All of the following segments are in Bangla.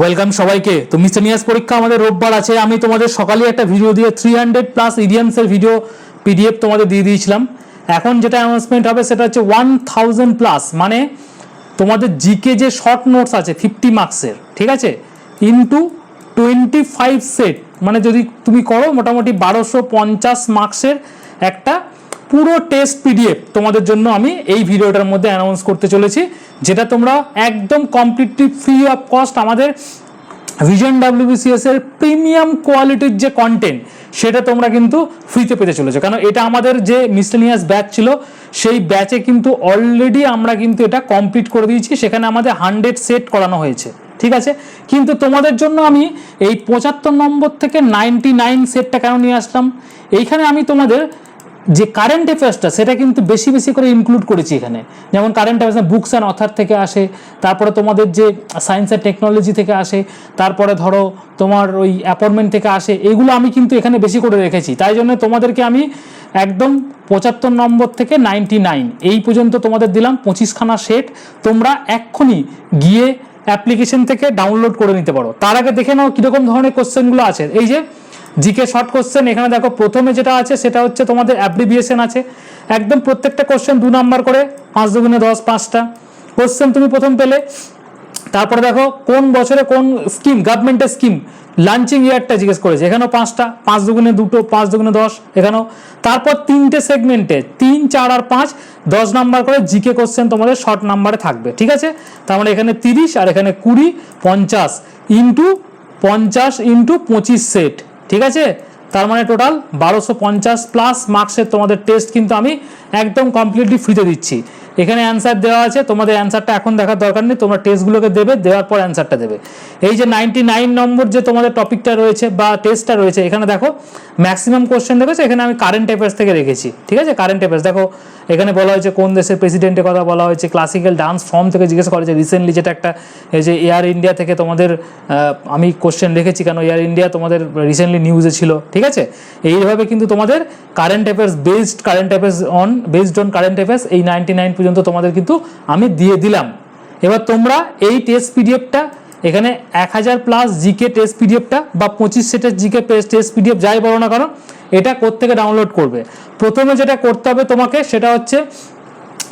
ওয়েলকাম সবাইকে। তো মিসেনিয়াস পরীক্ষা আমাদের রোববার আছে। আমি তোমাদের সকালে একটা ভিডিও দিয়ে থ্রি হান্ড্রেড প্লাস ইডিয়ামসের ভিডিও পিডিএফ তোমাদের দিয়ে দিয়েছিলাম। এখন যেটা অ্যানাউন্সমেন্ট হবে সেটা হচ্ছে ওয়ান থাউজেন্ড প্লাস মানে তোমাদের জিকে যে শর্ট নোটস আছে ফিফটি মার্কসের ঠিক আছে? ইন্টু টোয়েন্টি ফাইভ সেট মানে যদি তুমি করো মোটামুটি বারোশো পঞ্চাশ মার্কসের একটা পুরো টেস্ট পিডিএফ তোমাদের জন্য আমি এই ভিডিওটার মধ্যে অ্যানাউন্স করতে চলেছি, যেটা তোমরা একদম কমপ্লিটলি ফ্রি অফ কস্ট আমাদের ভিজন ডাব্লিউবিসিএস এর প্রিমিয়াম কোয়ালিটির যে কন্টেন্ট সেটা তোমরা কিন্তু ফ্রিতে পেতে চলেছো। কারণ এটা আমাদের যে মিসলেনিয়াস ব্যাচ ছিল, সেই ব্যাচে কিন্তু অলরেডি আমরা কিন্তু এটা কমপ্লিট করে দিয়েছি, সেখানে আমাদের হান্ড্রেড সেট করানো হয়েছে। ঠিক আছে? কিন্তু তোমাদের জন্য আমি এই পঁচাত্তর নম্বর থেকে নাইনটি নাইন সেটটা কেন নিয়ে আসলাম? এইখানে আমি তোমাদের যে কারেন্ট অ্যাফেয়ার্সটা সেটা কিন্তু বেশি বেশি করে ইনক্লুড করেছি এখানে। যেমন current affairs books and author থেকে আসে, তারপরে তোমাদের যে সায়েন্স অ্যান্ড টেকনোলজি থেকে আসে, তারপরে ধরো তোমার ওই অ্যাপয়েন্টমেন্ট থেকে আসে, এগুলো আমি কিন্তু এখানে বেশি করে রেখেছি। তাই জন্য তোমাদেরকে আমি একদম পঁচাত্তর নম্বর থেকে নাইনটি নাইন এই পর্যন্ত তোমাদের দিলাম, পঁচিশখানা সেট তোমরা এক্ষুনি গিয়ে অ্যাপ্লিকেশন থেকে ডাউনলোড করে নিতে পারো। তার আগে দেখে নাও কীরকম ধরনের কোশ্চেনগুলো আছে। এই যে জিকে শর্ট কোশ্চেন এখানে দেখো প্রথমে যেটা আছে, সেটা হচ্ছে তোমাদের অ্যাপ্রিভিয়েশন আছে। একদম প্রত্যেকটা কোশ্চেন দু নাম্বার করে, পাঁচ দুগুণে দশ, পাঁচটা। কোশ্চেন তুমি প্রথম পেলে। তারপরে দেখো কোন বছরে কোন স্কিম গভর্নমেন্টের স্কিম লাঞ্চিং ইয়ারটা জিজ্ঞেস করেছে। এখানেও পাঁচটা, পাঁচ দুগুণে দুটো, পাঁচ দুগুণে দশ, এখানেও। তারপর তিনটে সেগমেন্টে তিন, চার আর পাঁচ, দশ নাম্বার করে জিকে কোশ্চেন তোমাদের শর্ট নাম্বারে থাকবে, ঠিক আছে? তার মানে এখানে তিরিশ আর এখানে কুড়ি, পঞ্চাশ ইন্টু পঞ্চাশ ইন্টু পঁচিশ সেট ঠিক আছে? তার মানে টোটাল বারোশো পঞ্চাশ প্লাস মার্কসের তোমাদের টেস্ট কিন্তু আমি একদম কমপ্লিটলি ফ্রিতে দিচ্ছি। এখানে অ্যান্সার দেওয়া আছে, তোমাদের অ্যান্সারটা এখন দেখার দরকার নেই, তোমরা টেস্টগুলোকে দেবে, দেওয়ার পর অ্যান্সারটা দেবে। এই যে নাইনটি নাইন নম্বর যে তোমাদের টপিকটা রয়েছে বা টেস্টটা রয়েছে, এখানে দেখো ম্যাক্সিমাম কোশ্চেন দেখেছ, এখানে আমি কারেন্ট অ্যাফেয়ার্স থেকে রেখেছি, ঠিক আছে? কারেন্ট অ্যাফেয়ার্স দেখো, এখানে বলা হয়েছে কোন দেশের প্রেসিডেন্টের কথা বলা হয়েছে ক্লাসিক্যাল ডান্স ফর্ম থেকে জিজ্ঞেস করা হয়েছে রিসেন্টলি যেটা একটা, এই যে এয়ার ইন্ডিয়া থেকে তোমাদের আমি কোশ্চেন রেখেছি, কেন এয়ার ইন্ডিয়া তোমাদের রিসেন্টলি নিউজে ছিল, ঠিক আছে? এইভাবে কিন্তু তোমাদের current affairs based current affairs on based on current affairs এই নাইনটি নাইন পর্যন্ত তোমাদের কিন্তু আমি দিয়ে দিলাম। এবার তোমরা এই টেস্ট পিডিএফটা এখানে এক হাজার প্লাস জিকে টেস্ট পিডিএফটা বা পঁচিশ সেটের জিকে টেস্ট পিডিএফ যাই বলো না কারণ এটা কোত্থেকে ডাউনলোড করবে? প্রথমে যেটা করতে হবে তোমাকে সেটা হচ্ছে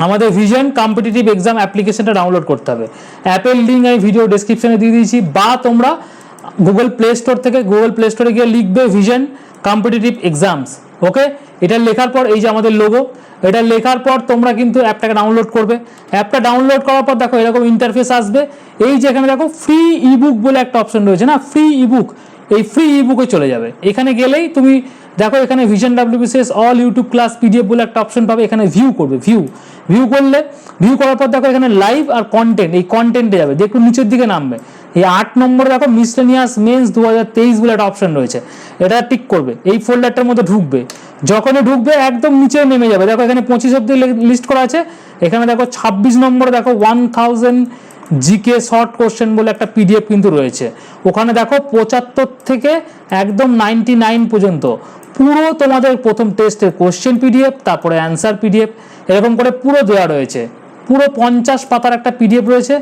আমাদের ভিজন কম্পিটিটিভ এক্সাম অ্যাপ্লিকেশনটা ডাউনলোড করতে হবে। অ্যাপের লিঙ্ক আমি ভিডিও ডেসক্রিপশনে দিয়ে দিয়েছি বা তোমরা গুগল প্লে স্টোর থেকে গুগল প্লে স্টোরে গিয়ে লিখবে ভিজন কম্পিটিটিভ এক্সামস ওকে এটা লেখার পর এই যে আমাদের লোগো এটা লেখার পর তোমরা কিন্তু অ্যাপটাকে ডাউনলোড করবে। অ্যাপটা ডাউনলোড করার পর দেখো এরকম ইন্টারফেস আসবে। এই যে এখানে দেখো ফ্রি ইবুক বলে একটা অপশন রয়েছে না? ফ্রি ইবুক এই ফ্রি ইবুকে চলে যাবে। এখানে গেলেই তুমি দেখো এখানে vision WBCS all YouTube class PDF বলে একটা অপশন পাবে, এখানে ভিউ করবে ভিউ ভিউ করলে ভিউ করার পর দেখো এখানে লাইভ আর কন্টেন্ট এই কন্টেন্টে যাবে, দিয়ে একটু নিচের দিকে নামবে। এই আট নম্বরে দেখো মিসলেনিয়াস মেন্স দু হাজার তেইশ বলে একটা অপশন রয়েছে। এটা টিক করবে। এই ফোল্ডারটার মধ্যে ঢুকবে। যখনই ঢুকবে, একদম নিচে নেমে যাবে। দেখো এখানে পঁচিশ অব্দি লিস্ট করা আছে। এখানে দেখো ছাব্বিশ নম্বরে দেখো one thousand GK short question বলে একটা পিডিএফ কিন্তু রয়েছে। ওখানে দেখো পঁচাত্তর থেকে একদম নাইনটি নাইন পর্যন্ত পুরো তোমাদের প্রথম টেস্টের কোশ্চেন পিডিএফ তারপরে অ্যান্সার পিডিএফ এরকম করে পুরো দেওয়া রয়েছে। পুরো পঞ্চাশ পাতার একটা পিডিএফ রয়েছে।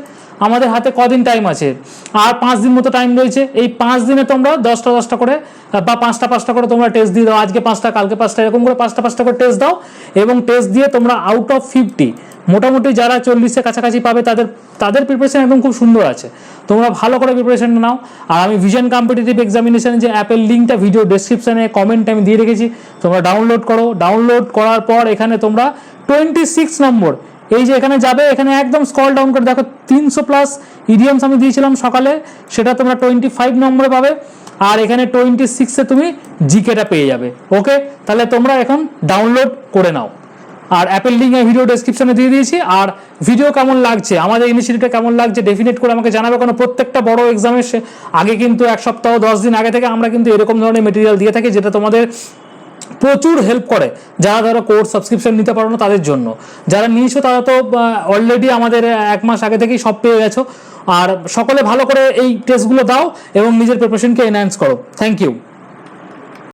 আমাদের হাতে কদিন টাইম আছে? আর পাঁচ দিন মতো টাইম রয়েছে। এই পাঁচ দিনে তোমরা দশটা দশটা করে, বা পাঁচটা পাঁচটা করে তোমরা টেস্ট দিয়ে দাও। আজকে পাঁচটা, কালকে পাঁচটা, এরকম করে পাঁচটা পাঁচটা করে টেস্ট দাও এবং টেস্ট দিয়ে তোমরা আউট অফ ফিফটি মোটামুটি যারা চল্লিশের কাছাকাছি পাবে, তাদের তাদের প্রিপারেশন একদম খুব সুন্দর আছে। তোমরা ভালো করে প্রিপারেশন নাও। আর আমি ভিশন কম্পিটিটিভ এক্সামিনেশন যে অ্যাপের লিঙ্কটা ভিডিও ডেসক্রিপশনে কমেন্ট আমি দিয়ে রেখেছি, তোমরা ডাউনলোড করো। ডাউনলোড করার পর এখানে তোমরা টোয়েন্টি সিক্স নম্বর এই যে এখানে যাবে, এখানে একদম স্কল ডাউন করে দেখো, তিনশো প্লাস ইডিয়ামস আমি দিয়েছিলাম সকালে, সেটা তোমরা টোয়েন্টি ফাইভ নম্বরে পাবে, আর এখানে টোয়েন্টি সিক্সে তুমি জিকেটা পেয়ে যাবে ওকে তাহলে তোমরা এখন ডাউনলোড করে নাও। আর অ্যাপেল লিঙ্ক আমি ভিডিও ডেসক্রিপশনে দিয়ে দিয়েছি, আর ভিডিও কেমন লাগছে, আমাদের ইনিশিয়েটিভটা কেমন লাগছে ডেফিনেট করে আমাকে জানাবে কারণ প্রত্যেকটা বড় এক্সামের আগে কিন্তু এক সপ্তাহ, দশ দিন আগে থেকে আমরা কিন্তু এরকম ধরনের মেটেরিয়াল দিয়ে থাকি, যেটা তোমাদের প্রচুর হেল্প করে যারা ধরো কোর্স সাবস্ক্রিপশন নিতে পারো না তাদের জন্য। যারা নিয়েছো তারা তো অলরেডি আমাদের এক মাস আগে থেকেই সব পেয়ে গেছো। আর সকলে ভালো করে এই টেস্টগুলো দাও এবং নিজের প্রিপারেশনকে এনহ্যান্স করো। Thank you